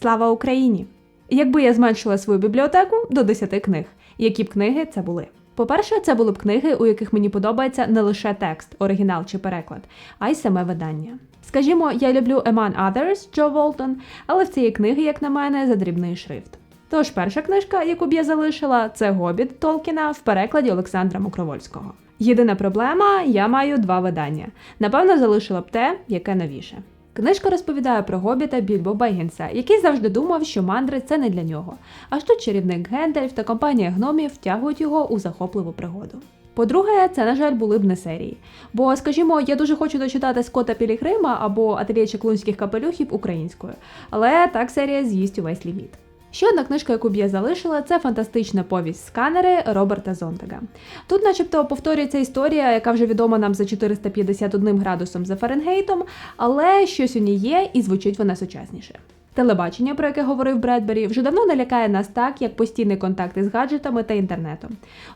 Слава Україні! Якби я зменшила свою бібліотеку до 10 книг, які б книги це були? По-перше, це були б книги, у яких мені подобається не лише текст, оригінал чи переклад, а й саме видання. Скажімо, я люблю Among Others Джо Волтон, але в цієї книги, як на мене, задрібний шрифт. Тож перша книжка, яку б я залишила, це Гобіт Толкіна в перекладі Олександра Мукровольського. Єдина проблема я маю два видання. Напевно, залишила б те, яке новіше. Книжка розповідає про гобіта Більбо Бегінса, який завжди думав, що мандри це не для нього. Аж тут чарівник Гендальф та компанія гномів втягують його у захопливу пригоду. По-друге, це, на жаль, були б не серії. Бо, скажімо, я дуже хочу дочитати Скотта Пілігрима або Ательє Чаклунських капелюхів українською, але так серія з'їсть увесь ліміт. Ще одна книжка, яку б я залишила, це фантастична повість сканери Роберта Зонтага. Тут, начебто, повторюється історія, яка вже відома нам за 451 градусом за Фаренгейтом, але щось у ній є і звучить вона сучасніше. Телебачення, про яке говорив Бредбері, вже давно не лякає нас так, як постійний контакт із гаджетами та інтернетом.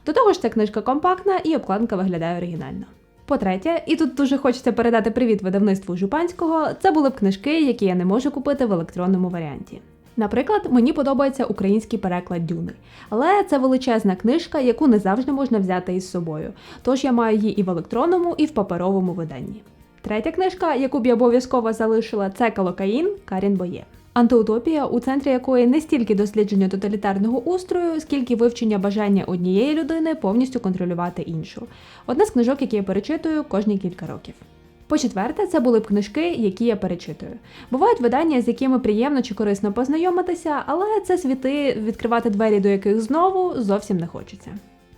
До того ж, ця книжка компактна і обкладинка виглядає оригінально. По-третє, і тут дуже хочеться передати привіт видавництву Жупанського, це були б книжки, які я не можу купити в електронному варіанті. Наприклад, мені подобається український переклад Дюни, але це величезна книжка, яку не завжди можна взяти із собою. Тож я маю її і в електронному, і в паперовому виданні. Третя книжка, яку б я обов'язково залишила, це Калокаїн Карін Боє. Антиутопія, у центрі якої не стільки дослідження тоталітарного устрою, скільки вивчення бажання однієї людини повністю контролювати іншу. Одна з книжок, які я перечитую кожні кілька років. По-четверте, це були б книжки, які я перечитую. Бувають видання, з якими приємно чи корисно познайомитися, але це світи, відкривати двері до яких знову зовсім не хочеться.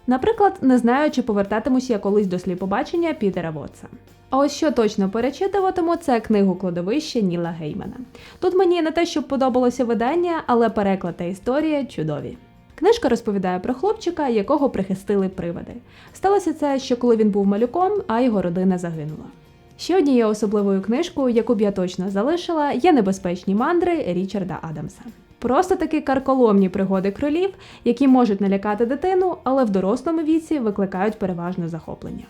Наприклад, не знаю, чи повертатимусь я колись до сліпобачення Пітера Вотса. А ось що точно перечитуватиму, це книгу кладовище Ніла Геймана. Тут мені не те, щоб подобалося видання, але переклад та історія чудові. Книжка розповідає про хлопчика, якого прихистили привиди. Сталося це, що коли він був малюком, а його родина загинула. Ще однією особливою книжкою, яку б я точно залишила, є небезпечні мандри Річарда Адамса. Просто такі карколомні пригоди кролів, які можуть налякати дитину, але в дорослому віці викликають переважно захоплення.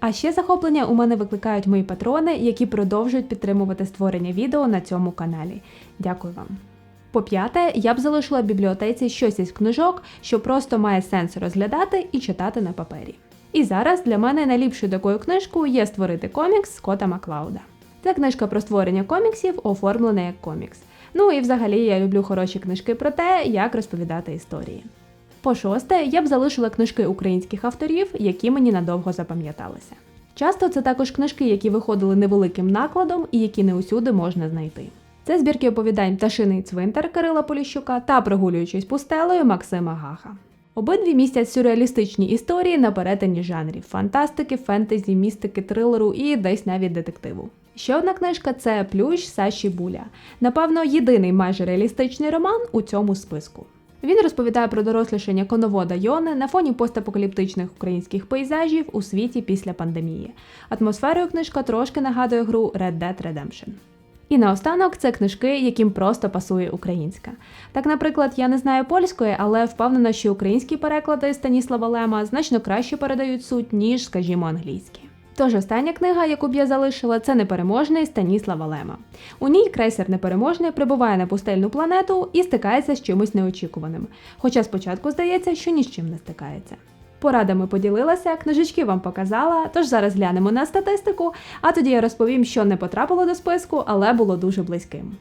А ще захоплення у мене викликають мої патрони, які продовжують підтримувати створення відео на цьому каналі. Дякую вам. По п'яте, я б залишила в бібліотеці щось із книжок, що просто має сенс розглядати і читати на папері. І зараз для мене найліпшою такою книжкою є створити комікс Скотта Маклауда. Це книжка про створення коміксів, оформлена як комікс. Ну і взагалі я люблю хороші книжки про те, як розповідати історії. По шосте, я б залишила книжки українських авторів, які мені надовго запам'яталися. Часто це також книжки, які виходили невеликим накладом і які не усюди можна знайти. Це збірки оповідань Пташиний цвинтар Кирила Поліщука та Прогулюючись пустелею Максима Гаха. Обидві містять сюрреалістичні історії на перетині жанрів фантастики, фентезі, містики, трилеру і десь навіть детективу. Ще одна книжка це Плющ Саші Буля. Напевно, єдиний майже реалістичний роман у цьому списку. Він розповідає про дорослішання коновода Йони на фоні постапокаліптичних українських пейзажів у світі після пандемії. Атмосферою книжка трошки нагадує гру Red Dead Redemption. І наостанок це книжки, яким просто пасує українська. Так, наприклад, я не знаю польської, але впевнена, що українські переклади Станіслава Лема значно краще передають суть, ніж, скажімо, англійські. Тож остання книга, яку б я залишила, це непереможний Станіслава Лема. У ній крейсер непереможний прибуває на пустельну планету і стикається з чимось неочікуваним. Хоча спочатку здається, що ні з чим не стикається. Порадами поділилася, книжечки вам показала, тож зараз глянемо на статистику, а тоді я розповім, що не потрапило до списку, але було дуже близьким.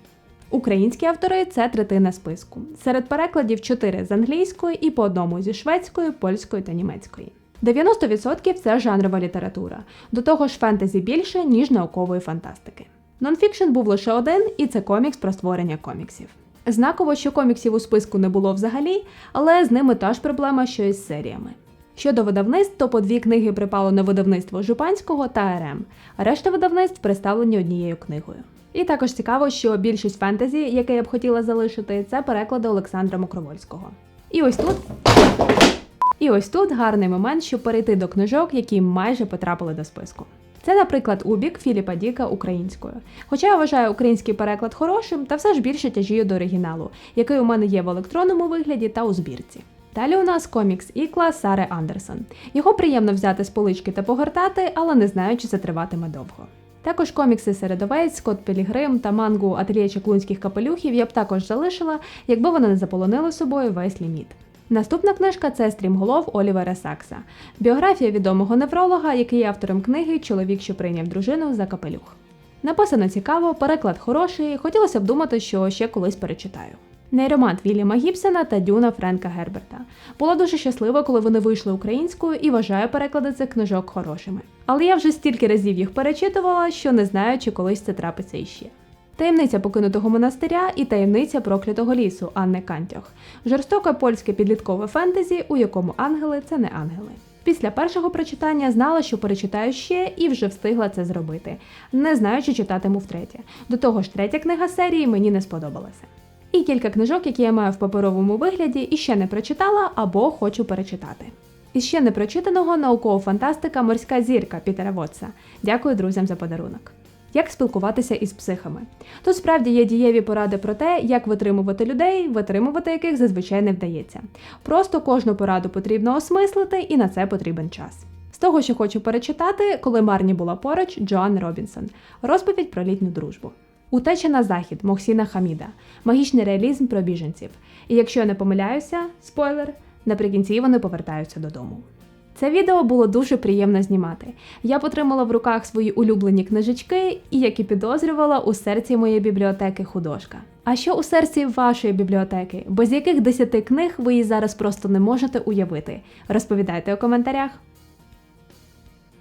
Українські автори це третина списку. Серед перекладів 4 з англійської і по одному зі шведської, польської та німецької. 90% це жанрова література. До того ж, фентезі більше, ніж наукової фантастики. Нонфікшн був лише один, і це комікс про створення коміксів. Знаково, що коміксів у списку не було взагалі, але з ними та ж проблема, що із серіями. Щодо видавництв, то по дві книги припало на видавництво Жупанського та РМ, решта видавництв представлені однією книгою. І також цікаво, що більшість фентезі, яке я б хотіла залишити, це переклади Олександра Мокровольського. І ось тут. І ось тут гарний момент, щоб перейти до книжок, які майже потрапили до списку. Це, наприклад, Убік Філіпа Діка українською. Хоча я вважаю український переклад хорошим, та все ж більше тяжію до оригіналу, який у мене є в електронному вигляді та у збірці. Далі у нас комікс Ікла Сари Андерсон. Його приємно взяти з полички та погортати, але не знаю, чи це триватиме довго. Також комікси Середовець, Скотт Пілігрим та мангу Ательє Чаклунських капелюхів я б також залишила, якби вони не заполонили собою весь ліміт. Наступна книжка це Стрімголов Олівера Сакса, біографія відомого невролога, який є автором книги Чоловік, що прийняв дружину за капелюх. Написано цікаво, переклад хороший, хотілося б думати, що ще колись перечитаю. Нейромант Вільяма Гібсона та Дюна Френка Герберта. Була дуже щаслива, коли вони вийшли українською і вважаю переклади цих книжок хорошими. Але я вже стільки разів їх перечитувала, що не знаю, чи колись це трапиться іще. Таємниця покинутого монастиря і таємниця проклятого лісу Анни Кантьох. Жорстоке польське підліткове фентезі, у якому ангели це не ангели. Після першого прочитання знала, що перечитаю ще і вже встигла це зробити, не знаю, чи читатиму втретє. До того ж, третя книга серії мені не сподобалася. І кілька книжок, які я маю в паперовому вигляді і ще не прочитала або хочу перечитати. Із ще не прочитаного наукова фантастика Морська зірка Пітера Вотса. Дякую друзям за подарунок. Як спілкуватися із психами? Тут справді є дієві поради про те, як витримувати людей, витримувати яких зазвичай не вдається. Просто кожну пораду потрібно осмислити, і на це потрібен час. З того, що хочу перечитати, коли Марні була поруч, Джоан Робінсон. Розповідь про літню дружбу. Утеча на захід Мохсіна Хаміда, магічний реалізм про біженців. І якщо я не помиляюся, спойлер, наприкінці вони повертаються додому. Це відео було дуже приємно знімати. Я потримала в руках свої улюблені книжечки і, як і підозрювала, у серці моєї бібліотеки художка. А що у серці вашої бібліотеки? Без яких десяти книг ви її зараз просто не можете уявити? Розповідайте у коментарях.